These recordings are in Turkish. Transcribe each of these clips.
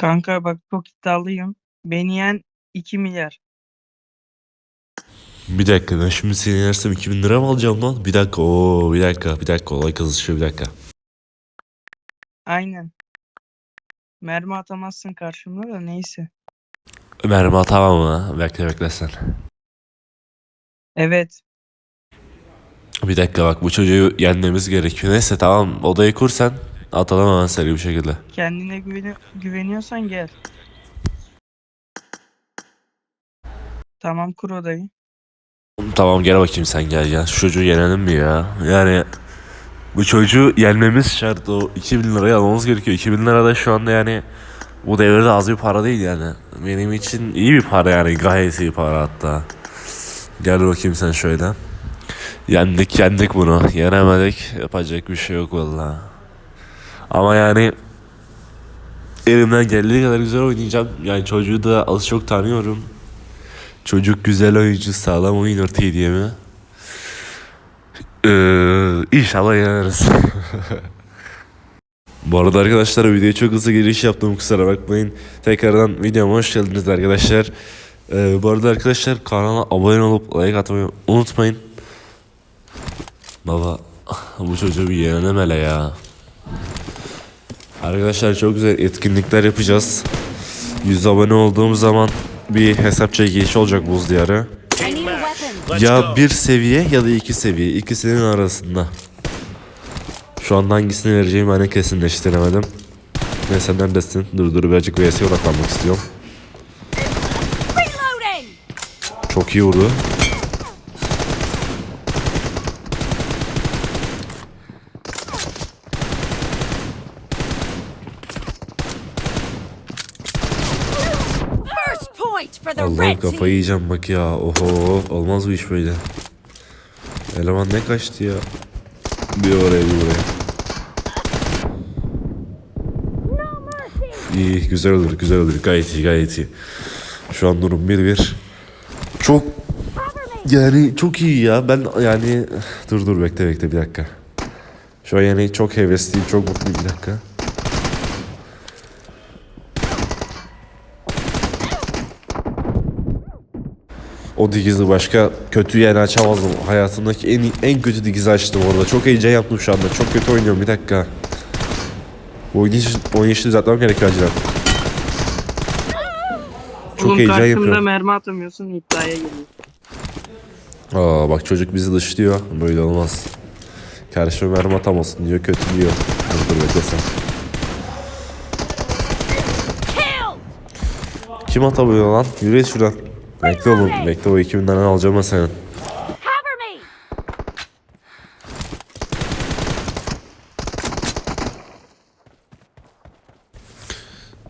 Kanka bak çok iddialıyım. Beni yen 2 milyar. Bir dakika ben şimdi seni yenersem 2000 lira mı alacağım lan? Bir dakika ooo bir dakika bir dakika olay kızışıyor bir dakika. Aynen. Mermi atamazsın karşımda da neyse. Mermi atamam mı? Bekle bekle sen. Evet. Bir dakika bak bu çocuğu yenmemiz gerekiyor. Neyse tamam odayı kur sen. Atalım hemen seri bir şekilde. Kendine güveni güveniyorsan gel. Tamam kur odayı. Tamam gel bakayım sen gel gel. Şu çocuğu yenelim mi ya? Yani bu çocuğu yenmemiz şart. O 2000 lirayı almamız gerekiyor. 2000 lira da şu anda yani bu devirde az bir para değil yani. Benim için iyi bir para yani. Gayet iyi para hatta. Gel bakayım sen şöyle. Yendik yendik bunu. Yenemedik. Yapacak bir şey yok valla. Ama yani elimden geldiği kadar güzel oynayacağım. Yani çocuğu da az çok tanıyorum. Çocuk güzel oyuncu sağlam oyun ortaya diye mi? Ee, inşallah yeneriz. Bu arada arkadaşlar videoya çok hızlı giriş yaptım kusura bakmayın. Tekrardan videoma hoş geldiniz arkadaşlar. Ee, bu arada arkadaşlar kanala abone olup like atmayı unutmayın. Baba bu çocuğu bir yenelim hele ya. Arkadaşlar çok güzel etkinlikler yapacağız. 100 abone olduğumuz zaman bir hesap çekilişi olacak buz diyarı. Ya bir seviye ya da iki seviye. İkisinin arasında. Şu anda hangisini vereceğimi hani kesinleştiremedim. Neyse neredesin? Dur dur birazcık VS'ye odaklanmak istiyorum. Çok iyi vurdu. Red kafayı yiyeceğim bak ya. Oho olmaz bu iş böyle. Eleman ne kaçtı ya. Bir oraya bir buraya. İyi güzel olur güzel olur gayet iyi gayet iyi. Şu an durum 1-1. Çok yani çok iyi ya ben yani dur dur bekle bekle bir dakika. Şu an yani çok hevesliyim çok mutluyum bir dakika. O digizi başka kötü yani açamazdım. Hayatımdaki en en kötü digizi açtım orada. Çok heyecan yaptım şu anda. Çok kötü oynuyorum bir dakika. Bu oynayış, oynayışı düzeltmem gerekiyor acilen. Çok Oğlum heyecan yapıyorum. mermi atamıyorsun iddiaya giriyor. Aa bak çocuk bizi dışlıyor. Böyle olmaz. Karşıma mermi atamasın diyor. Kötü diyor. Dur dur bekle sen. Killed! Kim atamıyor lan? Yürü şuradan. Bekle oğlum. Bekle o 2000 tane alacağım ben senin.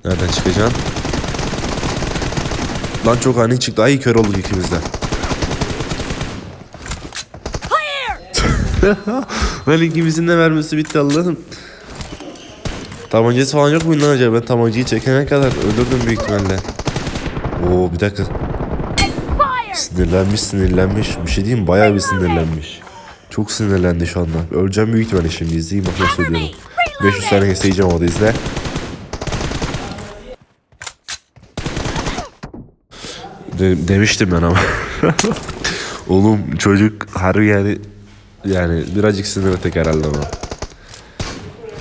Nereden çıkacaksın? Lan çok ani çıktı. Ay kör olduk ikimiz de. Lan ikimizin de vermesi bitti Allah'ım. Tabancası falan yok mu lan acaba? Ben tabancayı çekene kadar ölürdüm büyük ihtimalle. Oo bir dakika. Sinirlenmiş sinirlenmiş. Bir şey diyeyim bayağı bir sinirlenmiş. Çok sinirlendi şu anda. Öleceğim büyük ihtimalle şimdi. İzleyin bak nasıl ölüyorum. 500 saniye Reloading! isteyeceğim orada izle. De- demiştim ben ama. Oğlum çocuk harbi yani yani birazcık sinir tek herhalde ama.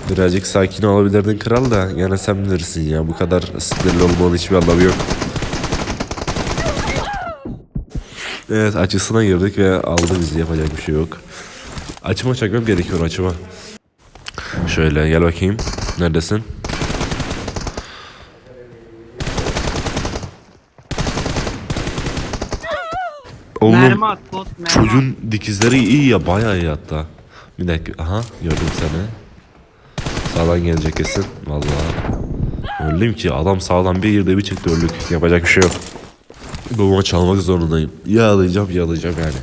Birazcık sakin olabilirdin kral da yani sen bilirsin ya bu kadar sinirli olmanın hiçbir anlamı yok. Evet açısına girdik ve aldı bizi yapacak bir şey yok. Açıma çekmem gerekiyor açıma. Şöyle gel bakayım. Neredesin? Oğlum at bot çocuğun dikizleri iyi ya bayağı iyi hatta. Bir dakika aha gördüm seni. Sağdan gelecek kesin. Vallahi. Öldüm ki adam sağdan bir girdi bir çıktı öldük. Yapacak bir şey yok. Bu maç almak zorundayım. Ya alacağım ya alacağım yani.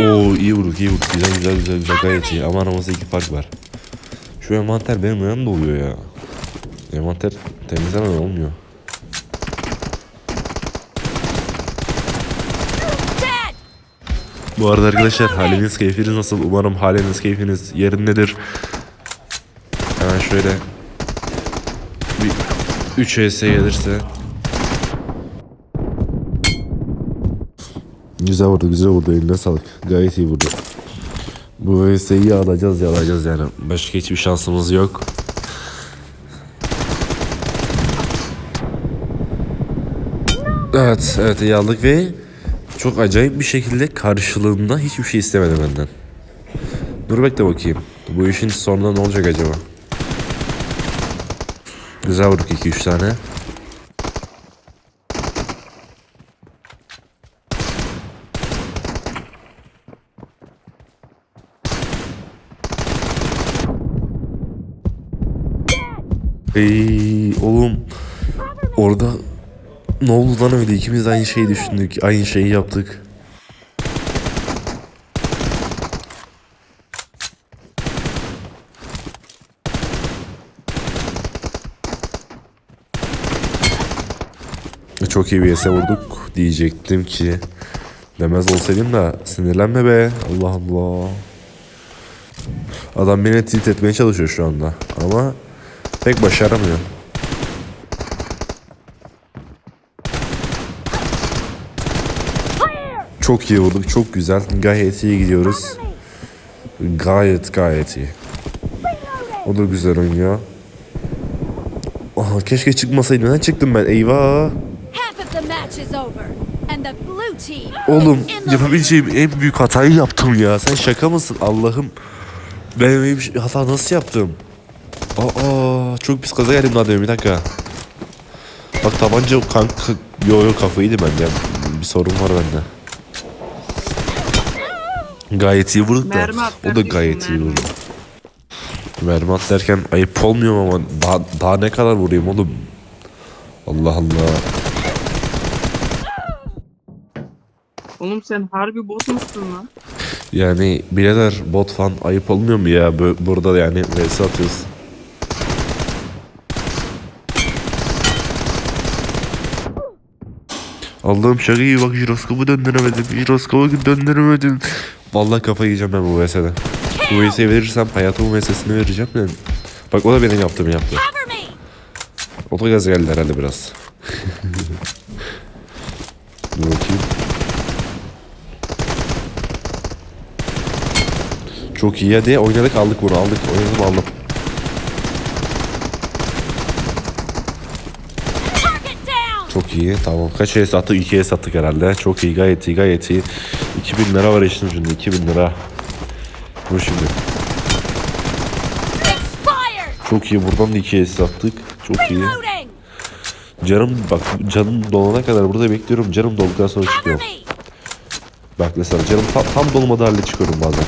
Oo iyi vurduk iyi vurduk. Güzel güzel güzel güzel gayet iyi. Ama aramızda iki fark var. Şu envanter benim yanımda oluyor ya. Envanter temizlemeden olmuyor. Bu arada arkadaşlar haliniz keyfiniz nasıl? Umarım haliniz keyfiniz yerindedir. Hemen şöyle bir 3 HS gelirse. Güzel vurdu, güzel vurdu. Eline sağlık. Gayet iyi vurdu. Bu VS'yi ya alacağız yani. Başka hiçbir şansımız yok. Evet, evet iyi aldık ve çok acayip bir şekilde karşılığında hiçbir şey istemedi benden. Dur bekle bakayım. Bu işin sonunda ne olacak acaba? Güzel vurduk 2-3 tane. Ey oğlum orada ne oldu lan öyle ikimiz aynı şeyi düşündük aynı şeyi yaptık. Çok iyi bir yese vurduk diyecektim ki demez olsaydım da sinirlenme be Allah Allah. Adam beni tilt etmeye çalışıyor şu anda ama pek başaramıyor. Çok iyi vurduk çok güzel gayet iyi gidiyoruz. Gayet gayet iyi. O da güzel oynuyor. Aha, keşke çıkmasaydım. Neden çıktım ben? Eyvah. Oğlum yapabileceğim en büyük hatayı yaptım ya. Sen şaka mısın? Allah'ım. Ben öyle bir şey- hata nasıl yaptım? Aa çok pis kaza geldim daha demin bir dakika. Bak tabanca kanka yo yo kafayı yedi bende. Bir sorun var bende. Gayet iyi vurduk da. O da gayet iyi vurdu. Mermi at derken ayıp olmuyor mu ama daha, daha ne kadar vurayım oğlum? Allah Allah. Oğlum sen harbi bot musun lan? Yani birader bot fan ayıp olmuyor mu ya Bö- burada yani vs atıyoruz. Allah'ım şaka gibi bak jiroskopu döndüremedim. Jiroskopu döndüremedim. Vallahi kafayı yiyeceğim ben bu vs'de. Bu vs'yi verirsem hayatımın vs'sini vereceğim ben. Bak o da benim yaptığımı yaptı. O da gaz geldi herhalde biraz. Dur bakayım. Çok iyi. Hadi oynadık aldık bunu aldık. Oynadım aldım. Çok iyi tamam. Kaç es attık 2 es attık herhalde. Çok iyi gayet iyi gayet iyi. 2000 lira var işin ucunda 2000 lira. Dur şimdi. Çok iyi buradan da 2 es attık çok iyi. Canım bak canım dolana kadar burada bekliyorum. Canım dolduktan sonra çıkıyorum! Bak mesela canım tam, tam dolmadı halde çıkıyorum bazen.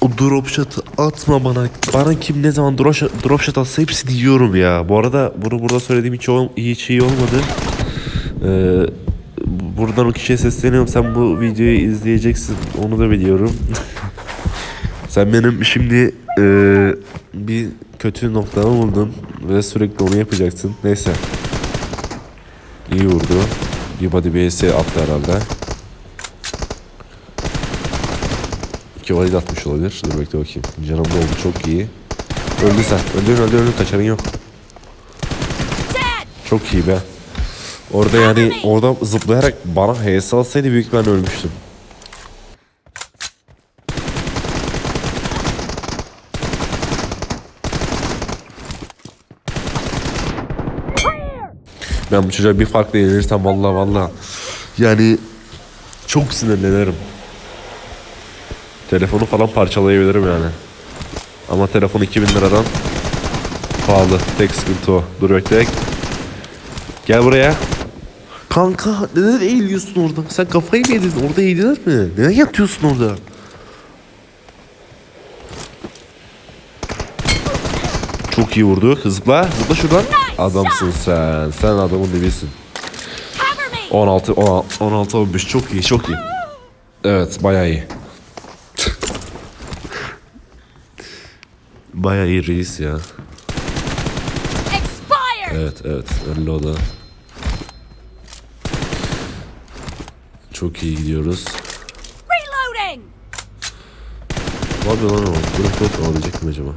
O drop shot'ı atma bana. Bana kim ne zaman drop shot, drop shot atsa hepsini yiyorum ya. Bu arada bunu burada söylediğim hiç, hiç iyi olmadı. Ee, buradan o kişiye sesleniyorum. Sen bu videoyu izleyeceksin. Onu da biliyorum. Sen benim şimdi e, bir kötü noktamı buldun ve sürekli onu yapacaksın. Neyse. İyi vurdu. Bir body BS attı herhalde. Body de atmış olabilir. Dur bekle bakayım. Canım doldu çok iyi. Öldü sen. Öldün öldün öldün kaçarın yok. Çok iyi be. Orada yani orada zıplayarak bana HS alsaydı büyük ben ölmüştüm. Ben bu çocuğa bir farkla yenilirsem vallahi vallahi yani çok sinirlenirim. Telefonu falan parçalayabilirim yani. Ama telefon 2000 liradan pahalı. Tek sıkıntı o. Dur bekle. Gel buraya. Kanka neden eğiliyorsun orada? Sen kafayı mı yedin? Orada eğilir mi? Neden yatıyorsun orada? Çok iyi vurdu. Zıpla. Zıpla şuradan. Adamsın sen. Sen adamın dibisin. Cover me! 16, 16, 16, 15 çok iyi, çok iyi. Evet, bayağı iyi. Bayağı iyi reis ya. Evet, evet, öyle o da. Çok iyi gidiyoruz. Reloading! Yapıyor lan o? Durup durup alabilecek mi acaba?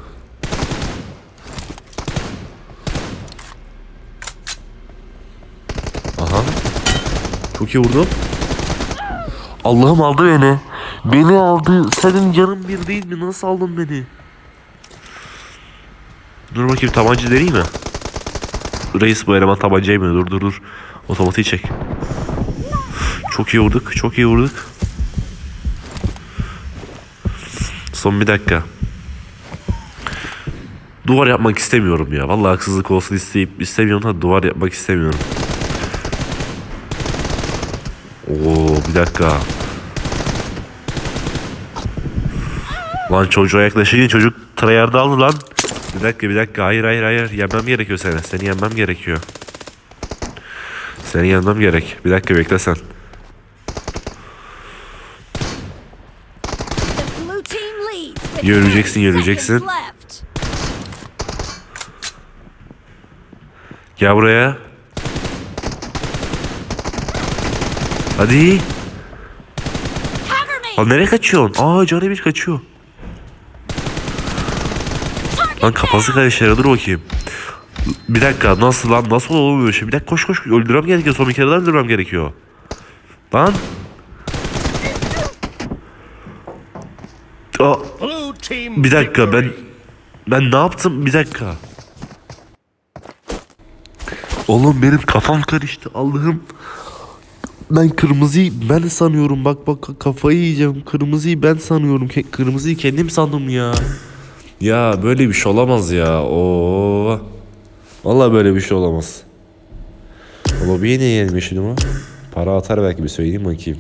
Aha. Çok iyi vurdum. Allah'ım aldı beni. Beni aldı. Senin canın bir değil mi? Nasıl aldın beni? Dur bakayım tabanca deneyeyim mi? Reis bu eleman tabancayı mı? Dur dur dur. Otomatiği çek. Çok iyi vurduk. Çok iyi vurduk. Son bir dakika. Duvar yapmak istemiyorum ya. Vallahi haksızlık olsun isteyip istemiyorum da duvar yapmak istemiyorum. Oo bir dakika. Lan çocuğa yaklaşınca çocuk tryhard'ı aldı lan. Bir dakika bir dakika hayır hayır hayır yenmem gerekiyor seni. Seni yenmem gerekiyor. Seni yenmem gerek. Bir dakika bekle sen. Yürüyeceksin, 10 yürüyeceksin. Gel buraya. Hadi. Lan nereye kaçıyorsun? Aa canı bir kaçıyor. Lan kafası karışıyor dur bakayım. Bir dakika nasıl lan nasıl olmuyor şimdi? Bir dakika koş koş öldürmem gerekiyor. Son bir kere daha öldürmem gerekiyor. Lan. Aa, bir dakika ben ben ne yaptım? Bir dakika. Oğlum benim kafam karıştı Allah'ım. Ben kırmızıyı ben sanıyorum bak bak kafayı yiyeceğim. Kırmızıyı ben sanıyorum. Kırmızıyı kendim sandım ya. Ya böyle bir şey olamaz ya. Oo. Vallahi böyle bir şey olamaz. Lobiye niye yenmişim ama? Para atar belki bir söyleyeyim bakayım.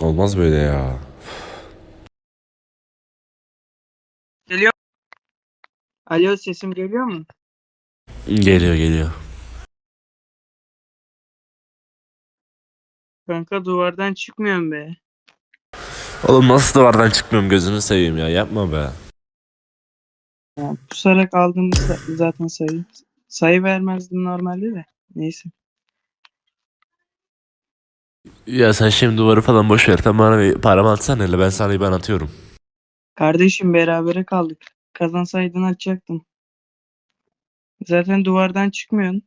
Olmaz böyle ya. Geliyor. Alo sesim geliyor mu? Geliyor geliyor. Kanka duvardan çıkmıyorum be. Oğlum nasıl duvardan çıkmıyorum gözünü seveyim ya yapma be. Ya, pusarak aldığımı sa- zaten sayı. Sayı vermezdim normalde de. Neyse. Ya sen şimdi duvarı falan boş ver. Sen bana bir paramı atsana hele ben sana ben atıyorum. Kardeşim berabere kaldık. Kazansaydın açacaktım. Zaten duvardan çıkmıyorsun.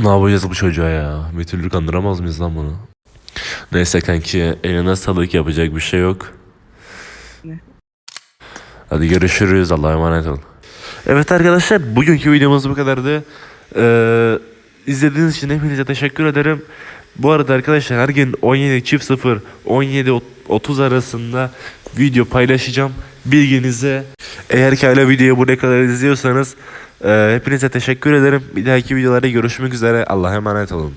Ne yapacağız bu çocuğa ya? Bir türlü kandıramaz mıyız lan bunu? Neyse kanki eline sağlık yapacak bir şey yok. Ne? Hadi görüşürüz Allah'a emanet ol. Evet arkadaşlar bugünkü videomuz bu kadardı. Ee, izlediğiniz için hepinize teşekkür ederim. Bu arada arkadaşlar her gün 17 çift 0 17 30 arasında video paylaşacağım. Bilginize. Eğer ki hala videoyu buraya kadar izliyorsanız hepinize teşekkür ederim. Bir dahaki videolarda görüşmek üzere. Allah'a emanet olun.